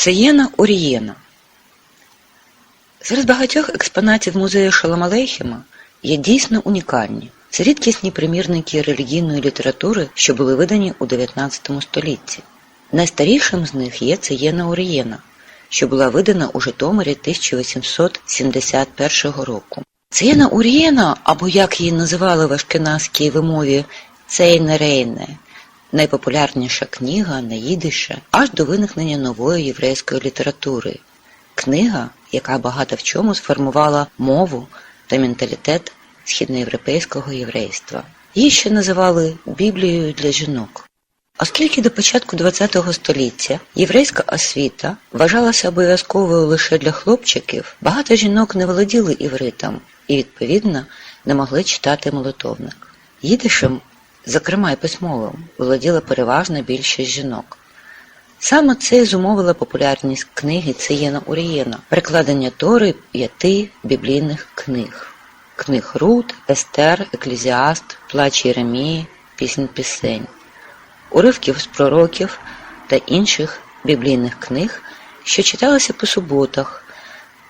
Циєна Орієна Серед багатьох експонатів музею Шолом Алейхема є дійсно унікальні. Це рідкісні примірники релігійної літератури, що були видані у 19 столітті. Найстарішим з них є Циєна Орієна, що була видана у Житомирі 1871 року. Циєна Урієна, або як її називали в ашкеназькій вимові Цейне Рейне, найпопулярніша книга на їдише аж до виникнення нової єврейської літератури. Книга, яка багато в чому сформувала мову та менталітет східноєвропейського єврейства. Її ще називали Біблією для жінок. Оскільки до початку ХХ століття єврейська освіта вважалася обов'язковою лише для хлопчиків, багато жінок не володіли івритом і, відповідно, не могли читати молитовник. Їдишем, зокрема й письмовим, володіла переважна більшість жінок. Саме це й зумовило популярність книги Циєна Урієна, перекладення Тори п'яти біблійних книг книг Рут, Естер, Еклезіаст, Плач Єремії, Пісень Пісень, уривків з пророків та інших біблійних книг, що читалися по суботах,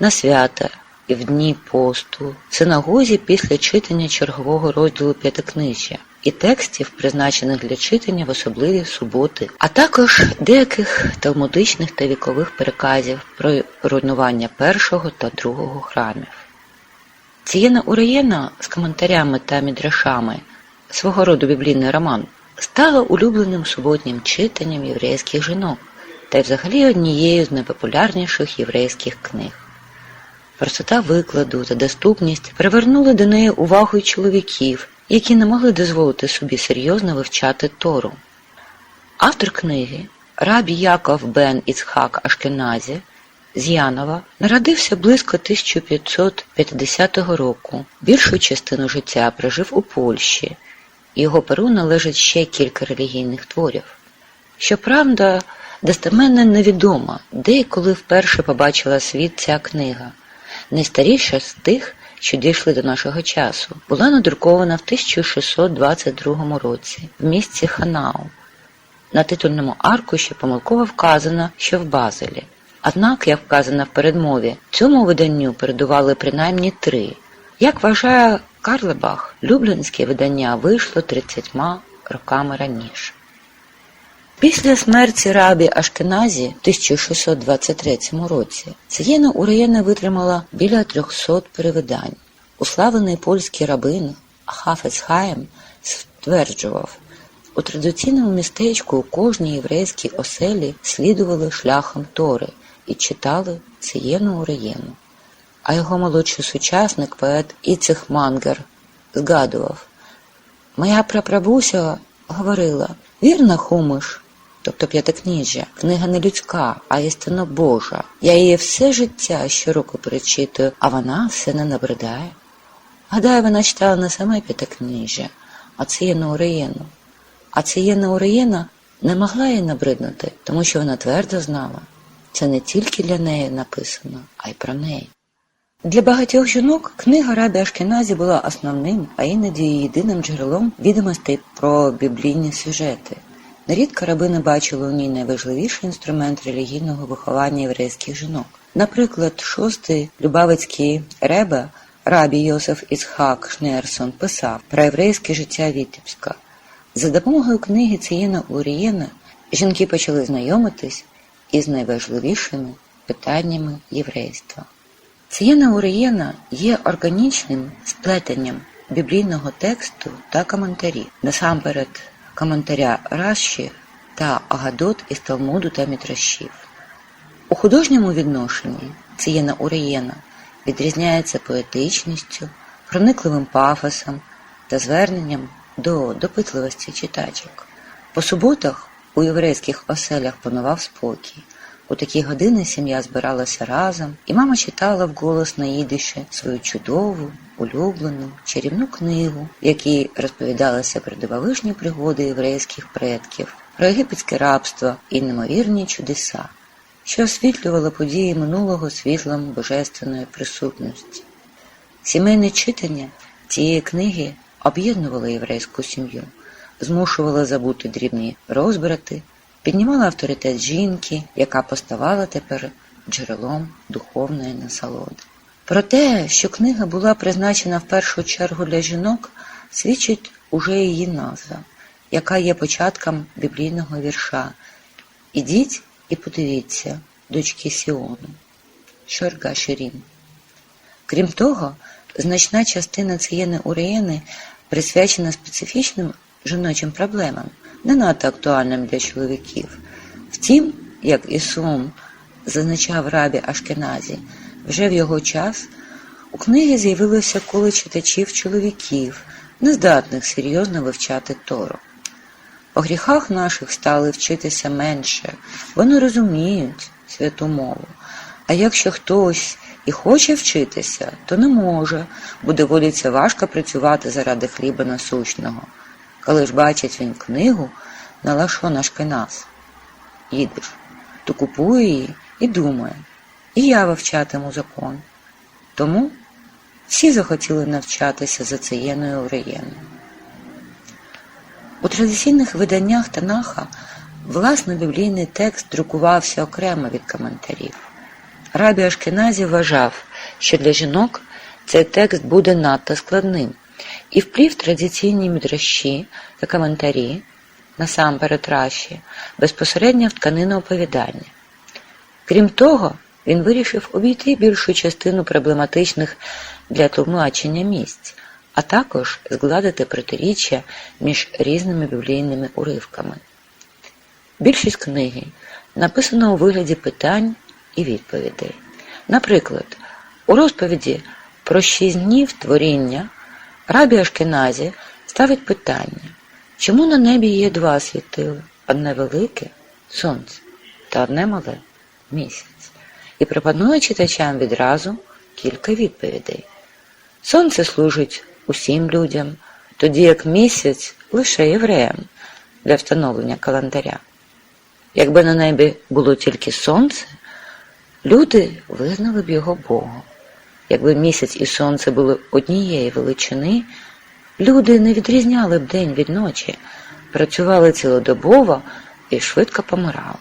на свята і в дні посту, в синагозі після читання чергового розділу п'ятикнижжя і текстів, призначених для читання в особливі суботи, а також деяких талмудичних та вікових переказів про руйнування першого та другого храмів. Цієна Ураєна з коментарями та мідрашами свого роду біблійний роман стала улюбленим суботнім читанням єврейських жінок та й взагалі однією з найпопулярніших єврейських книг. Простота викладу та доступність привернули до неї увагу й чоловіків, які не могли дозволити собі серйозно вивчати Тору. Автор книги Рабі Яков Бен Іцхак Ашкеназі з Янова народився близько 1550 року. Більшу частину життя прожив у Польщі. Його перу належить ще кілька релігійних творів. Щоправда, достеменно невідомо, де і коли вперше побачила світ ця книга. Найстаріша з тих, що дійшли до нашого часу, була надрукована в 1622 році в місті Ханау. На титульному аркуші помилково вказано, що в Базелі. Однак, як вказано в передмові, цьому виданню передували принаймні три. Як вважає Карлебах, Люблінське видання вийшло 30 роками раніше. Після смерті рабі Ашкеназі в 1623 році Циєна Ураєна витримала біля 300 перевидань. Уславлений польський рабин Хафець Хаєм стверджував, у традиційному містечку у кожній єврейській оселі слідували шляхом Тори і читали Циєну Ураєну. А його молодший сучасник, поет Іцих Мангер, згадував Моя прапрабуся говорила вірна хумиш, тобто п'ятикніжжя, книга не людська, а істинно Божа. Я її все життя щороку перечитую, а вона все не набридає. Гадаю, вона читала не саме п'ятикніжжя, а Циєну Ураєну. А Циєна Ураєна не могла їй набриднути, тому що вона твердо знала. Це не тільки для неї написано, а й про неї. Для багатьох жінок книга Рабі Ашкеназі була основним, а іноді єдиним джерелом відомостей про біблійні сюжети. Нерідко рабини бачили у ній найважливіший інструмент релігійного виховання єврейських жінок. Наприклад, шостий Любавицький Ребе Рабі Йосиф Ісхак Шнерсон писав про єврейське життя Вітебська. За допомогою книги Цієна Урієна жінки почали знайомитись із найважливішими питаннями єврейства. Цієна Урієна є органічним сплетенням біблійного тексту та коментарів, насамперед коментаря Раші та Агадот із Талмуду та Мітрашів. У художньому відношенні Цієна Урієна відрізняється поетичністю, проникливим пафосом та зверненням до допитливості читачок. По суботах у єврейських оселях панував спокій. У такі години сім'я збиралася разом, і мама читала вголос на їдище свою чудову, улюблену, чарівну книгу, в якій розповідалися про дивовижні пригоди єврейських предків, про єгипетське рабство і неймовірні чудеса, що освітлювало події минулого світлом божественної присутності. Сімейне читання цієї книги об'єднувало єврейську сім'ю, змушувало забути дрібні розбрати, піднімала авторитет жінки, яка поставала тепер джерелом духовної насолоди. Про те, що книга була призначена в першу чергу для жінок, свідчить уже її назва, яка є початком біблійного вірша Ідіть і подивіться, дочки Сіону. Шорга Ширін. Крім того, значна частина цієї уреєни присвячена специфічним жіночим проблемам, не надто актуальним для чоловіків. Втім, як і Сум зазначав рабі Ашкеназі, вже в його час у книгі з'явилося коло читачів чоловіків, нездатних серйозно вивчати Тору. По гріхах наших стали вчитися менше, вони розуміють святу мову. А якщо хтось і хоче вчитися, то не може, бо доводиться важко працювати заради хліба насущного. Коли ж бачить він книгу на лашон Ашкеназ, їдеш, то купує її і думає, і я вивчатиму закон. Тому всі захотіли навчатися за цієною уреєною. У традиційних виданнях Танаха власний біблійний текст друкувався окремо від коментарів. Рабі Ашкеназі вважав, що для жінок цей текст буде надто складним і вплів традиційні мідрощі та коментарі, насамперед раші, безпосередньо в тканину оповідання. Крім того, він вирішив обійти більшу частину проблематичних для тлумачення місць, а також згладити протиріччя між різними біблійними уривками. Більшість книги написано у вигляді питань і відповідей. Наприклад, у розповіді про шість днів творіння рабі Ашкеназі ставить питання, чому на небі є два світили, одне велике сонце та одне мале місяць, і пропонує читачам відразу кілька відповідей. Сонце служить усім людям, тоді як місяць лише євреям для встановлення календаря. Якби на небі було тільки сонце, люди визнали б його Богом. Якби місяць і сонце були однієї величини, люди не відрізняли б день від ночі, працювали цілодобово і швидко помирали.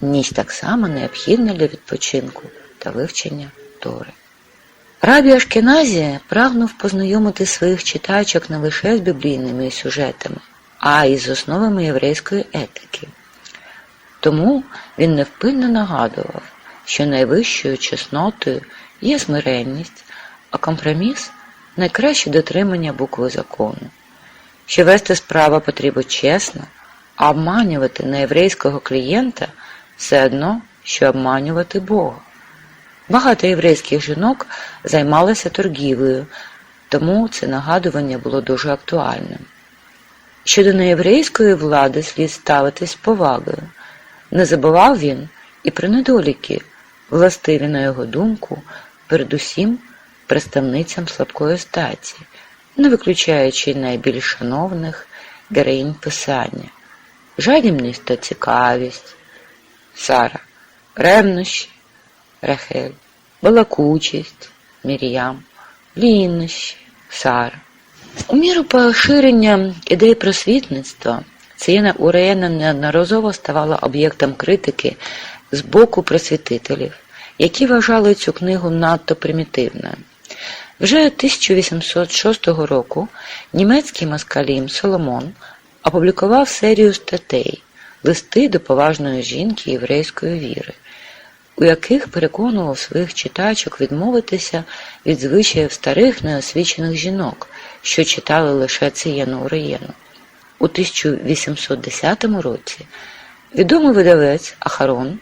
Ніч так само необхідна для відпочинку та вивчення Тори. Рабі Ашкеназі прагнув познайомити своїх читачок не лише з біблійними сюжетами, а й з основами єврейської етики. Тому він невпинно нагадував, що найвищою чеснотою є смиренність, а компроміс найкраще дотримання букви закону. Що вести справу потрібно чесно, а обманювати неєврейського клієнта все одно, що обманювати Бога. Багато єврейських жінок займалися торгівлею, тому це нагадування було дуже актуальним. Щодо неєврейської влади слід ставитись повагою. Не забував він і про недоліки, властиві на його думку, передусім представницям слабкої статі, не виключаючи найбільш шановних героїнь писання, жадібність та цікавість, Сара, ревнощі, Рахель, балакучість, Мір'ям, лінощі, Сара. У міру поширення ідей просвітництва Цієна Уреєна неодноразово ставала об'єктом критики з боку просвітителів, які вважали цю книгу надто примітивною. Вже 1806 року німецький москалім Соломон опублікував серію статей листи до поважної жінки єврейської віри, у яких переконував своїх читачок відмовитися від звичаїв старих неосвічених жінок, що читали лише цієну Уреєну. У 1810 році відомий видавець Ахарон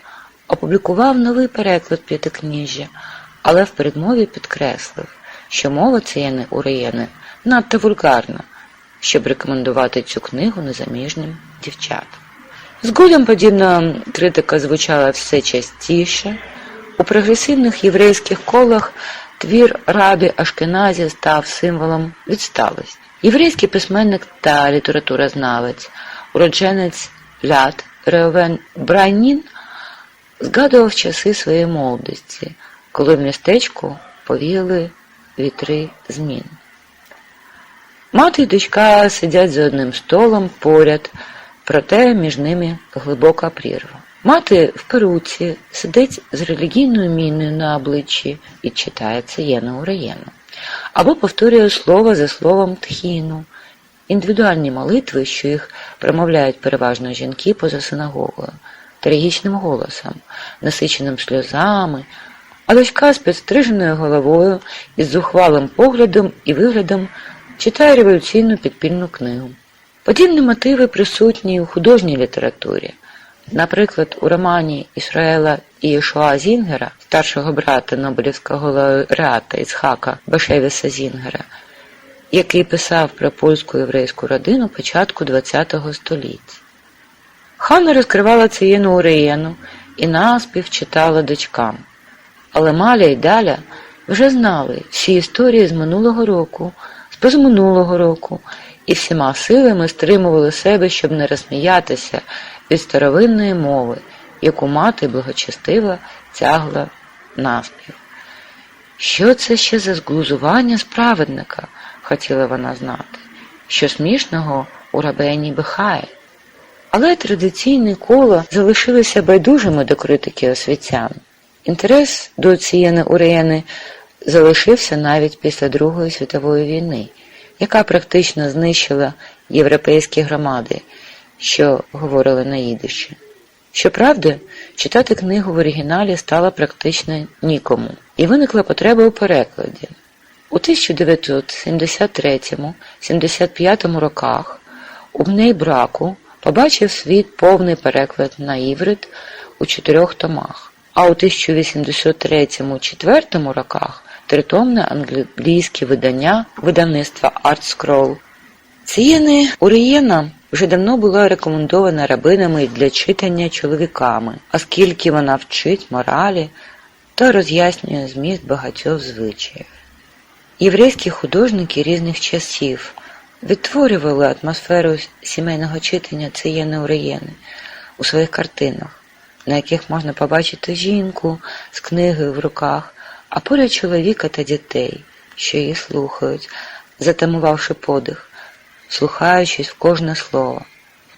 опублікував новий переклад п'ятикніжжя, але в передмові підкреслив, що мова цієї уреєни надто вульгарна, щоб рекомендувати цю книгу незаміжним дівчатам. Згодом подібна критика звучала все частіше. У прогресивних єврейських колах твір рабі Ашкеназі став символом відсталості. Єврейський письменник та літературознавець, уродженець Ляд Реовен Бранін згадував часи своєї молодості, коли в містечку повіяли вітри змін. Мати і дочка сидять за одним столом поряд, проте між ними глибока прірва. Мати в перуці сидить з релігійною міною на обличчі і читає цієну уреєну. Або повторює слово за словом тхіну, індивідуальні молитви, що їх промовляють переважно жінки поза синагогою, трагічним голосом, насиченим сльозами, а дочка з підстриженою головою із зухвалим поглядом і виглядом читає революційну підпільну книгу. Подібні мотиви присутні у художній літературі. Наприклад, у романі Ісраїла Ієшуа Зінгера, старшого брата Нобелівського лауреата Ісхака Башевіса Зінгера, який писав про польську єврейську родину початку ХХ століття. Ханна розкривала цієну уреєну і наспів читала дочкам. Але Маля і Даля вже знали всі історії з минулого року, з позаминулого року, і всіма силами стримували себе, щоб не розсміятися від старовинної мови, яку мати благочестива тягла наспів. Що це ще за зглузування справедника? хотіла вона знати, що смішного у рабені бихає. Але традиційне коло залишилися байдужими до критики освітян. Інтерес до цієї уреєни залишився навіть після Другої світової війни, яка практично знищила європейські громади, що говорили на їдиші. Щоправда, читати книгу в оригіналі стало практично нікому, і виникла потреба у перекладі. У 1973-75 роках у Бней браку побачив світ повний переклад на іврит у чотирьох томах, а у 1083-4 роках тритомне англійське видання видавництва Art Scroll. Цієни Урієна вже давно була рекомендована рабинами для читання чоловіками, оскільки вона вчить моралі та роз'яснює зміст багатьох звичаїв. Єврейські художники різних часів відтворювали атмосферу сімейного читання цієї Уреєни у своїх картинах, на яких можна побачити жінку з книгою в руках, а поряд чоловіка та дітей, що її слухають, затамувавши подих, слухаючись в кожне слово.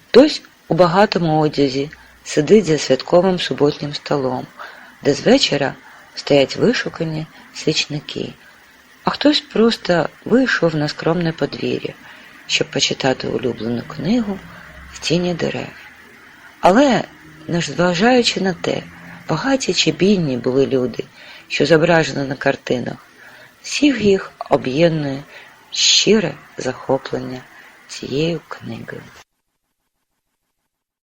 Хтось у багатому одязі сидить за святковим суботнім столом, де з вечора стоять вишукані свічники, а хтось просто вийшов на скромне подвір'я, щоб почитати улюблену книгу в тіні дерев. Але, незважаючи на те, багаті чи бідні були люди, що зображені на картинах, всіх їх об'єднує щире захоплення цією книгою.